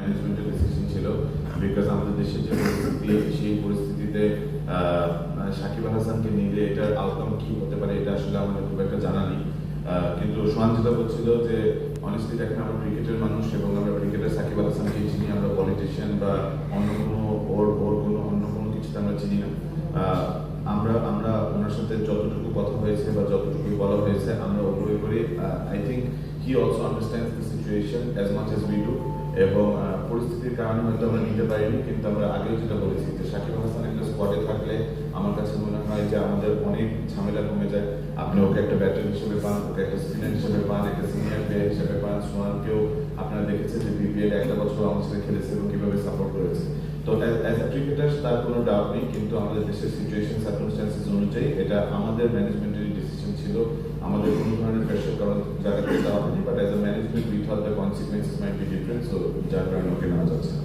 ম্যানেজমেন্টের ডিসিশন ছিল। বিকজ আমাদের দেশের যে পরিস্থিতি, সেই পরিস্থিতিতে মানে সাকিব আল হাসানকে নিলে এটার আউটকাম কি হতে পারে, এটা আসলে আমাদের খুব একটা জানা নেই। কিন্তু সোহান যেটা বলছিল যে অনেস্টলি দেখেন, আমরা ক্রিকেটের মানুষ এবং আমরা ক্রিকেটার সাকিব আল হাসানকে চিনি, আমরা পলিটিশিয়ান বা অন্য কোনো ওর ওর কোনো, অন্য কোনো কিছুতে আমরা চিনি না। আমরা আমরা ওনার সাথে যতটুকু কথা হয়েছে বা যতটুকু বলা হয়েছে, আমরা ওগুলো করে। I think he also understands the situation as much as we do এবং পরিস্থিতির কারণে হয়তো আমরা নিতে পারিনি, কিন্তু আমরা আগেও যেটা বলেছি যে সাকিব হাসান একটা স্কোয়াডে থাকলে আমার কাছে মনে হয় যে আমাদের অনেক ঝামেলা কমে যায়। আপনি ওকে একটা ব্যাটার হিসেবে পান, ওকে একটা স্পিনার হিসেবে পান, একটা সিনিয়র প্লেয়ার হিসেবে পান। সোহানকেও আপনারা দেখেছেন যে বিপিএল একটা বছর আমার সাথে খেলেছে এবং কীভাবে সাপোর্ট করেছে। তো অ্যাজ এ ক্রিকেটার তার কোনো ডাউট নেই, কিন্তু আমাদের দেশের সিচুয়েশন সার্কমস্টান্সেস অনুযায়ী এটা আমাদের ম্যানেজমেন্টের ডিসিশন ছিল। আমাদের কোনো ধরনের প্রেশার কারণ জায়গা করতে হয়নি but as a management we thought the consequences might be different so যার কারণে ওকে নেওয়া যাচ্ছে